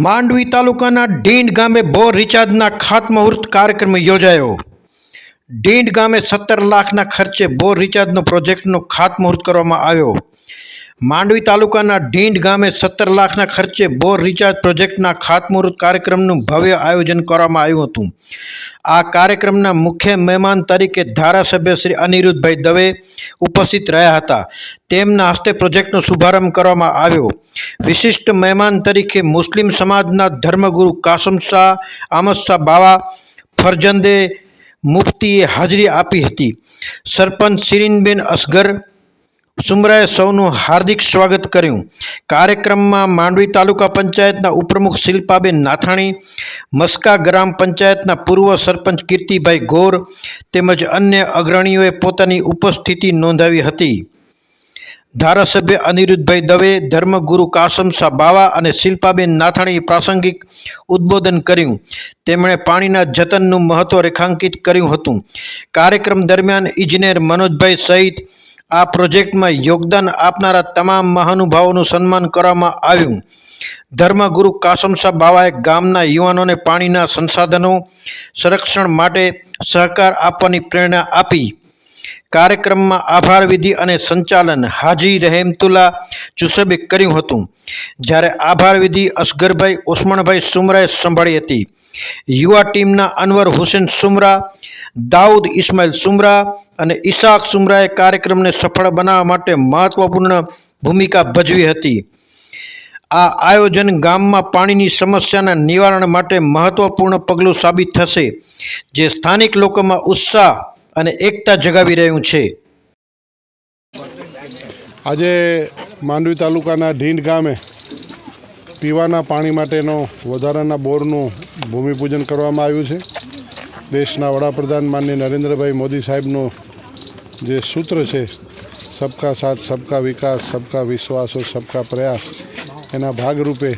માંડવી તાલુકાના ડીંડ ગામે બોર રિચાર્જના ખાતમુહૂર્ત કાર્યક્રમ યોજાયો. ડીંડ ગામે સત્તર લાખના ખર્ચે બોર રિચાર્જનો પ્રોજેક્ટનો ખાતમુહૂર્ત કરવામાં આવ્યો. માંડવી તાલુકાના ડીંડ ગામે સત્તર લાખના ખર્ચે બોર રિચાર્જ પ્રોજેક્ટના ખાતમુહૂર્ત કાર્યક્રમનું ભવ્ય આયોજન કરવામાં આવ્યું હતું. આ કાર્યક્રમના મુખ્ય મહેમાન તરીકે ધારાસભ્ય શ્રી અનિરુદ્ધભાઈ દવે ઉપસ્થિત રહ્યા હતા. તેમના હસ્તે પ્રોજેક્ટનો શુભારંભ કરવામાં આવ્યો. વિશિષ્ટ મહેમાન તરીકે મુસ્લિમ સમાજના ધર્મગુરુ કાસમ શાહ, આમદ શાહ બાવા, ફરજંદે મુફતીએ હાજરી આપી હતી. સરપંચ શિરીનબેન અસગર સુમરાએ સૌનું હાર્દિક સ્વાગત કર્યું. કાર્યક્રમમાં માંડવી તાલુકા પંચાયતના ઉપપ્રમુખ શિલ્પાબેન નાથાણી, મસ્કા ગ્રામ પંચાયતના પૂર્વ સરપંચ કીર્તિભાઈ ગોર તેમજ અન્ય અગ્રણીઓએ પોતાની ઉપસ્થિતિ નોંધાવી હતી. ધારાસભ્ય અનિરુદ્ધભાઈ દવે, ધર્મગુરુ કાસમ શાહ બાવા અને શિલ્પાબેન નાથાણીએ પ્રાસંગિક ઉદ્બોધન કર્યું. તેમણે પાણીના જતનનું મહત્વ રેખાંકિત કર્યું હતું. કાર્યક્રમ દરમિયાન ઇજનેર મનોજભાઈ સહિત આ પ્રોજેક્ટમાં યોગદાન આપનારા તમામ મહાનુભાવોનું સન્માન કરવામાં આવ્યું. ધર્મગુરુ કાસમ બાવાએ ગામના યુવાનોને પાણીના સંસાધનો સંરક્ષણ માટે સહકાર આપવાની પ્રેરણા આપી. કાર્યક્રમમાં આભાર વિધિ અને સંચાલન હાજી રહેમતુલ્લા જુસબે કર્યું હતું. જ્યારે આભાર વિધિ અસગરભાઈ ઓસમણભાઈ સુમરાએ સંભાળી હતી. યુવા ટીમના અનવર હુસેન સુમરા દાઉદ ઇસ્માઇલ સુમરા અને ઈશાક સુમરાએ કાર્યક્રમને સફળ બનાવવા માટે મહત્વપૂર્ણ ભૂમિકા ભજવી હતી. આ આયોજન ગામમાં પાણીની સમસ્યાના નિવારણ માટે મહત્વપૂર્ણ પગલું સાબિત થશે, જે સ્થાનિક લોકોમાં ઉત્સાહ અને એકતા જગાવી રહ્યું છે. આજે માંડવી તાલુકાના ઢીંડ ગામે પીવાના પાણી માટેનો વધારાના બોરનું ભૂમિપૂજન કરવામાં આવ્યું છે. દેશના વડાપ્રધાન માનનીય નરેન્દ્રભાઈ મોદી સાહેબનું જે સૂત્ર છે, સબકા સાથ, સબકા વિકાસ, સબકા વિશ્વાસો, સબકા પ્રયાસ એના ભાગરૂપે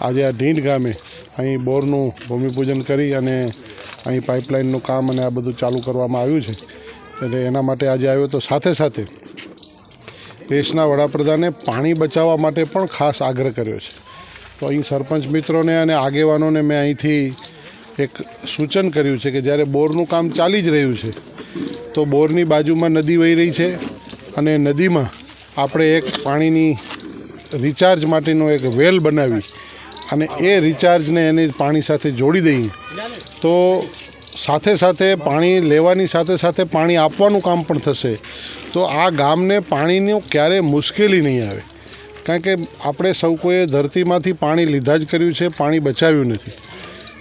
આજે આ ઢીંડ ગામે અહીં બોરનું ભૂમિપૂજન કરી અને અહીં પાઇપલાઇનનું કામ અને આ બધું ચાલુ કરવામાં આવ્યું છે. એટલે એના માટે આજે આવ્યો તો સાથે સાથે દેશના વડાપ્રધાને પાણી બચાવવા માટે પણ ખાસ આગ્રહ કર્યો છે. તો અહીં સરપંચ મિત્રોને અને આગેવાનોને મેં અહીંથી એક સૂચન કર્યું છે કે જ્યારે બોરનું કામ ચાલી જ રહ્યું છે, તો બોરની બાજુમાં નદી વહી રહી છે અને નદીમાં આપણે એક પાણીની રિચાર્જ માટેનો એક વેલ બનાવી અને એ રિચાર્જને એને પાણી સાથે જોડી દઈએ. તો સાથે સાથે પાણી લેવાની સાથે સાથે પાણી આપવાનું કામ પણ થશે. તો આ ગામને પાણીનું ક્યારે મુશ્કેલી નહીં આવે. કારણ કે આપણે સૌ કોઈએ ધરતીમાંથી પાણી લીધા જ કર્યું છે, પાણી બચાવ્યું નથી.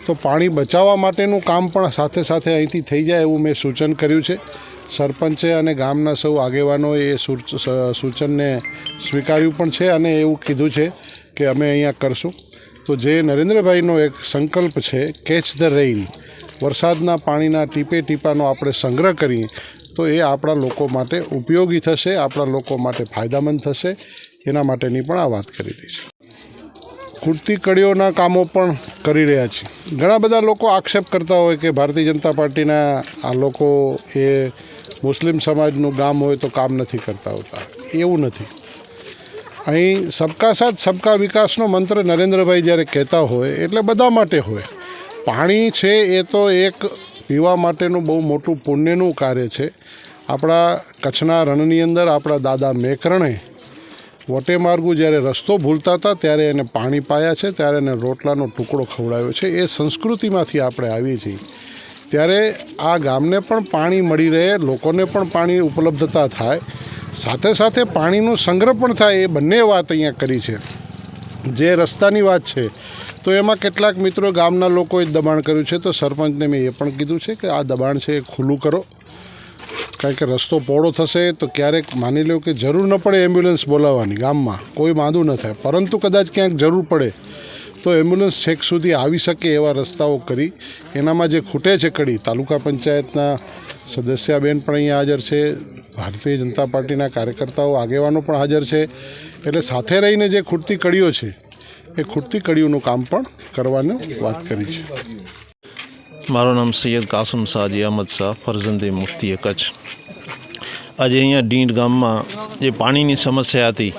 તો પાણી બચાવવા માટેનું કામ પણ સાથે સાથે અહીંથી થઈ જાય એવું મેં સૂચન કર્યું છે. સરપંચે અને ગામના સૌ આગેવાનોએ એ સૂચનને સ્વીકાર્યું પણ છે અને એવું કીધું છે કે અમે અહીંયા કરશું. તો જે નરેન્દ્રભાઈનો એક સંકલ્પ છે કેચ ધ રેઇન વરસાદના પાણીના ટીપે ટીપાનો આપણે સંગ્રહ કરીએ, તો એ આપણા લોકો માટે ઉપયોગી થશે, આપણા લોકો માટે ફાયદામંદ થશે. એના માટેની પણ આ વાત કરી રહી છે ખૂટતી કડીઓના કામો પણ કરી રહ્યા છે. ઘણા બધા લોકો આક્ષેપ કરતા હોય કે ભારતીય જનતા પાર્ટીના આ લોકો એ મુસ્લિમ સમાજનું ગામ હોય તો કામ નથી કરતા હોતા. એવું નથી. અહીં સબકા સાથ સબકા વિકાસનો મંત્ર નરેન્દ્રભાઈ જ્યારે કહેતા હોય, એટલે બધા માટે હોય. પાણી છે એ તો એક પીવા માટેનું બહુ મોટું પુણ્યનું કાર્ય છે. આપણા કચ્છના રણની અંદર આપણા દાદા મેકરણે વટે માર્ગુ જ્યારે રસ્તો ભૂલતા હતા, ત્યારે એને પાણી પાયા છે, ત્યારે એને રોટલાનો ટુકડો ખવડાવ્યો છે. એ સંસ્કૃતિમાંથી આપણે આવીએ છીએ. ત્યારે આ ગામને પણ પાણી મળી રહે, લોકોને પણ પાણી ઉપલબ્ધતા થાય. સાથે સાથે પાણીનો સંગ્રહ પણ થાય, એ બંને વાત અહીંયા કરી છે. જે રસ્તાની વાત છે, તો એમાં કેટલાક મિત્રો ગામના લોકોએ દબાણ કર્યું છે. તો સરપંચને મેં એ પણ કીધું છે કે આ દબાણ છે એ ખુલ્લું કરો. કારણ કે રસ્તો પહોળો થશે તો ક્યારેક માની લો કે જરૂર ન પડે એમ્બ્યુલન્સ બોલાવવાની ગામમાં. કોઈ વાંધો ન થાય. પરંતુ કદાચ ક્યાંક જરૂર પડે તો એમ્બ્યુલન્સ છેક સુધી આવી શકે એવા રસ્તાઓ કરી. એનામાં જે ખૂટે છે કડી, તાલુકા પંચાયતના સદસ્યાબેન પણ અહીંયા હાજર છે. ભારતીય જનતા પાર્ટીના કાર્યકર્તાઓ આગેવાનો પણ હાજર છે. એટલે સાથે રહીને જે ખૂટતી કડીઓ છે, એ ખૂટતી કડીઓનું કામ પણ કરવાની વાત કરી છે. મારું નામ સૈયદ કાસમ શાહજી અહમદ શાહ, ફરજંદે મુફતી કચ્છ આજે અહીંયા ડીંડ ગામમાં જે પાણીની સમસ્યા હતી,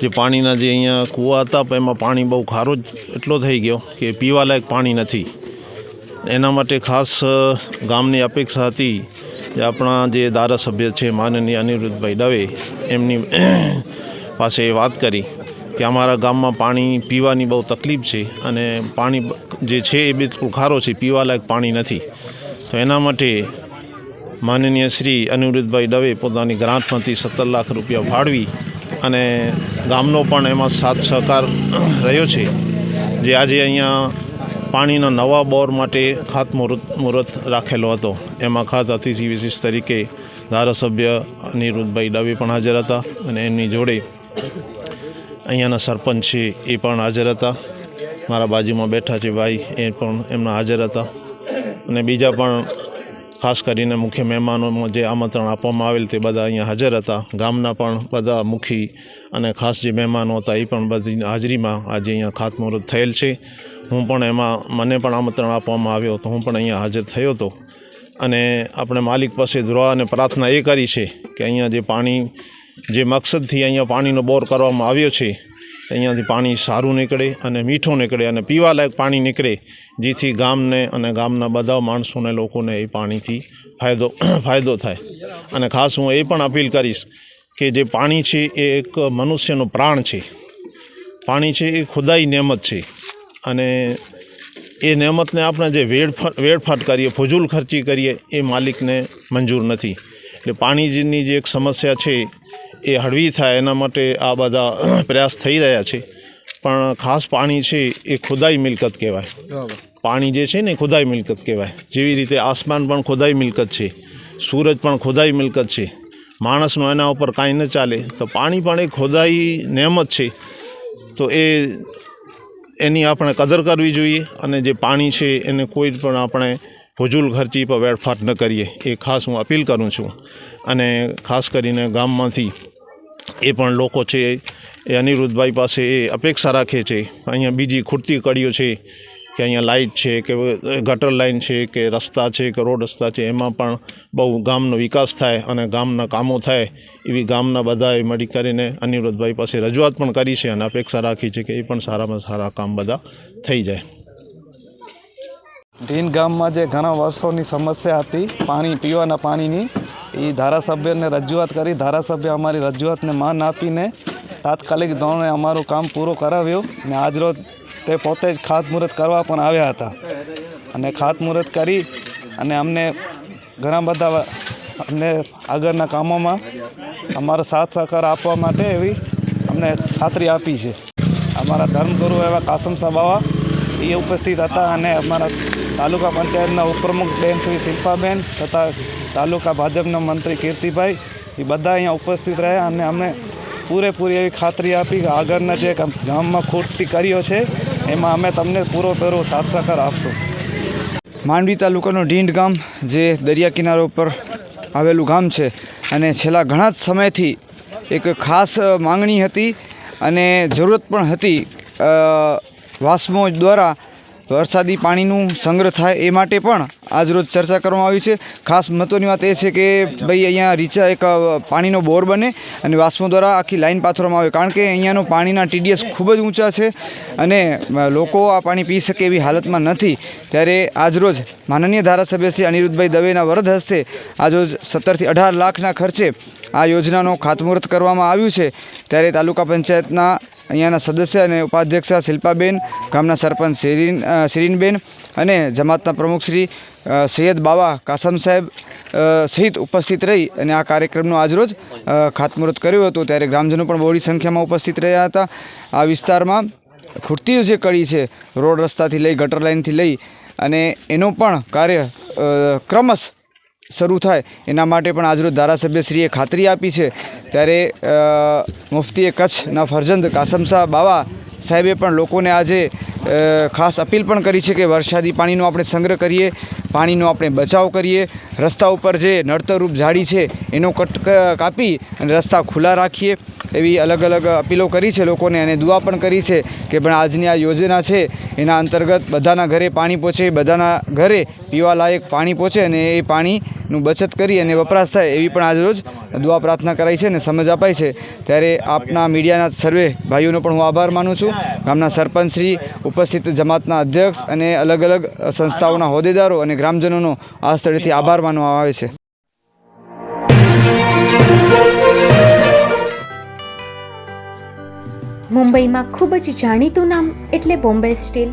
જે પાણીના જે અહીંયા કૂવા હતા, પણ એમાં પાણી બહુ ખારો જ એટલો થઈ ગયો કે પીવાલાયક પાણી નથી. એના માટે ખાસ ગામની અપેક્ષા હતી જે આપણા જે ધારાસભ્ય છે, માનનીય અનિરુદ્ધભાઈ દવે એમની પાસે વાત કરી. કે અમારા ગામમાં પાણી પીવાની બહુ તકલીફ છે અને પાણી જે છે એ બિલકુલ ખારો છે, પીવાલાયક પાણી નથી. તો એના માટે માનનીય શ્રી અનિરુદ્ધભાઈ દવે પોતાની ગ્રાન્ટમાંથી સત્તર લાખ રૂપિયા ફાળવી અને ગામનો પણ એમાં સાથ સહકાર રહ્યો છે. જે આજે અહીંયા પાણીના નવા બોર માટે ખાતમુહૂર્ત મુહૂર્ત રાખેલો હતો. એમાં ખાત અતિથિ વિશેષ તરીકે ધારાસભ્ય અનિરુદ્ધભાઈ દવે પણ હાજર હતા અને એમની જોડે અહીંયાના સરપંચ છે એ પણ હાજર હતા. મારા બાજુમાં બેઠા છે ભાઈ, એ પણ એમના હાજર હતા. અને બીજા પણ ખાસ કરીને મુખ્ય મહેમાનોમાં જે આમંત્રણ આપવામાં આવેલ તે બધા અહીંયા હાજર હતા. ગામના પણ બધા મુખી અને ખાસ જે મહેમાનો હતા એ પણ બધી હાજરીમાં આજે અહીંયા ખાતમુહૂર્ત થયેલ છે. હું પણ એમાં, મને પણ આમંત્રણ આપવામાં આવ્યો તો હું પણ અહીંયા હાજર થયો હતો. અને આપણે માલિક પાસે દુઆ અને પ્રાર્થના એ કરી છે કે અહીંયા જે પાણી જે મકસદથી અહીંયા પાણીનો બોર કરવામાં આવ્યો છે, અહીંયાથી પાણી સારું નીકળે અને મીઠું નીકળે અને પીવાલાયક પાણી નીકળે, જેથી ગામને અને ગામના બધા માણસોને લોકોને એ પાણીથી ફાયદો ફાયદો થાય. અને ખાસ હું એ પણ અપીલ કરીશ કે જે પાણી છે એ એક મનુષ્યનો પ્રાણ છે. પાણી છે એ ખુદાઈ નેમત છે. અને એ નેમતને આપણે જે વેડફાટ વેડફાટ કરીએ, ફજૂલ ખર્ચી કરીએ, એ માલિકને મંજૂર નથી. એટલે પાણીની જે એક સમસ્યા છે એ હળવી થાય એના માટે આ બધા પ્રયાસ થઈ રહ્યા છે. પણ ખાસ પાણી છે એ ખુદાઈ મિલકત કહેવાય. પાણી જે છે ને ખુદાઈ મિલકત કહેવાય. જેવી રીતે આસમાન પણ ખુદાઈ મિલકત છે સૂરજ પણ ખુદાઈ મિલકત છે માણસનો એના ઉપર કાંઈ ન ચાલે તો પાણી પણ એ ખુદાઈ નેમત છે. તો એ એની આપણે કદર કરવી જોઈએ અને જે પાણી છે એને કોઈ પણ આપણે ફજૂલ ખર્ચી પર વેડફાટ ન કરીએ. એ ખાસ હું અપીલ કરું છું. અને ખાસ કરીને ગામમાંથી એ પણ લોકો છે, એ અનિરુદ્ધભાઈ પાસે એ અપેક્ષા રાખે છે. અહીંયા બીજી ખૂટતી કડીઓ છે કે અહીંયા લાઇટ છે, કે ગટર લાઇન છે, કે રસ્તા છે, કે રોડ રસ્તા છે, એમાં પણ બહુ ગામનો વિકાસ થાય અને ગામના કામો થાય એવી ગામના બધાએ મળી કરીને અનિરુદ્ધભાઈ પાસે રજૂઆત પણ કરી છે અને અપેક્ષા રાખી છે કે એ પણ સારામાં સારા કામ બધા થઈ જાય. ઢીન ગામમાં જે ઘણા વર્ષોની સમસ્યા હતી, પાણી પીવાના પાણીની એ ધારાસભ્યને રજૂઆત કરી. ધારાસભ્ય અમારી રજૂઆતને માન આપીને તાત્કાલિક ધોરણે અમારું કામ પૂરું કરાવ્યું ને આજરોજ તે પોતે જ ખાતમુહૂર્ત કરવા પણ આવ્યા હતા. અને ખાતમુહૂર્ત કરી અને અમને ઘણા બધા અમને આગળના કામોમાં અમારો સાથ સહકાર આપવા માટે એવી અમને ખાતરી આપી છે. અમારા ધર્મગુરુ એવા કાસમ સાહેબ બાવા એ ઉપસ્થિત હતા અને અમારા તાલુકા પંચાયતના ઉપપ્રમુખ બેન શ્રી શિલ્પાબેન તથા તાલુકા ભાજપના મંત્રી કીર્તિભાઈ, એ બધા અહીંયા ઉપસ્થિત રહ્યા અને અમને પૂરેપૂરી એવી ખાતરી આપી કે આગળના જે ગામમાં ખૂટતી કર્યો છે, એમાં અમે તમને પૂરો પૂરો સાથ સહકાર આપશું. માંડવી તાલુકાનું ઢીંડ ગામ, જે દરિયા કિનારા ઉપર આવેલું ગામ છે અને છેલ્લા ઘણા જ સમયથી એક ખાસ માંગણી હતી અને જરૂરત પણ હતી વાસ્મો દ્વારા વરસાદી પાણીનું સંગ્રહ થાય એ માટે પણ આજરોજ ચર્ચા કરવામાં આવી છે. ખાસ મહત્ત્વની વાત એ છે કે ભાઈ અહીંયા રીચા એક પાણીનો બોર બને અને વાસ્મો દ્વારા આખી લાઈન પાથરવામાં આવે. કારણ કે અહીંયાનું પાણીના ટીડીએસ ખૂબ જ ઊંચા છે અને લોકો આ પાણી પી શકે એવી હાલતમાં નથી. ત્યારે આજરોજ માનનીય ધારાસભ્ય શ્રી અનિરુદ્ધભાઈ દવેના વરદ હસ્તે આજરોજ સત્તરથી અઢાર લાખના ખર્ચે આ યોજનાનું ખાતમુહૂર્ત કરવામાં આવ્યું છે. ત્યારે તાલુકા પંચાયતના અહીંયાના સદસ્ય અને ઉપાધ્યક્ષા શિલ્પાબેન, ગામના સરપંચ શેરીન શેરીનબેન અને જમાતના પ્રમુખ શ્રી સૈયદ બાવા કાસમ સાહેબ સહિત ઉપસ્થિત રહી અને આ કાર્યક્રમનું આજરોજ ખાતમુહૂર્ત કર્યું હતું. ત્યારે ગ્રામજનો પણ બહોળી સંખ્યામાં ઉપસ્થિત રહ્યા હતા. આ વિસ્તારમાં ખૂટતી જે કડી છે, રોડ રસ્તાથી લઈ ગટર લાઇનથી લઈ અને એનું પણ કાર્ય ક્રમશ શરૂ થાય, એના માટે પણ આજરોજ ધારાસભ્યશ્રીએ ખાતરી આપી છે. ત્યારે મુફ્તીએ કચ્છના ફરજંદ કાસમશાહ બાવા સાહેબે પણ લોકોને આજે ખાસ અપીલ પણ કરી છે કે વરસાદી પાણીનો આપણે સંગ્રહ કરીએ, પાણીનો આપણે બચાવ કરીએ. રસ્તા ઉપર જે નડતરરૂપ ઝાડી છે, એનો કટ કાપી અને રસ્તા ખુલ્લા રાખીએ. એવી અલગ અલગ અપીલો કરી છે લોકોને અને દુઆ પણ કરી છે કે પણ આજની આ યોજના છે, એના અંતર્ગત બધાના ઘરે પાણી પહોંચે, બધાના ઘરે પીવા લાયક પાણી પહોંચે અને એ પાણી પાણીનું બચત કરી અને વપરાશ થાય એવી પણ આજરોજ દુઆ પ્રાર્થના કરાઈ છે અને સમજ અપાઈ છે. ત્યારે આપના મીડિયાના સર્વે ભાઈઓનો પણ હું આભાર માનું છું. ગામના સરપંચશ્રી ઉપસ્થિત જમાતના અધ્યક્ષ અને અલગ અલગ સંસ્થાઓના હોદ્દેદારો અને ગ્રામજનોનો આ સ્થળેથી આભાર માનવામાં આવે છે. મુંબઈમાં ખૂબ જ જાણીતું નામ એટલે બોમ્બે સ્ટીલ.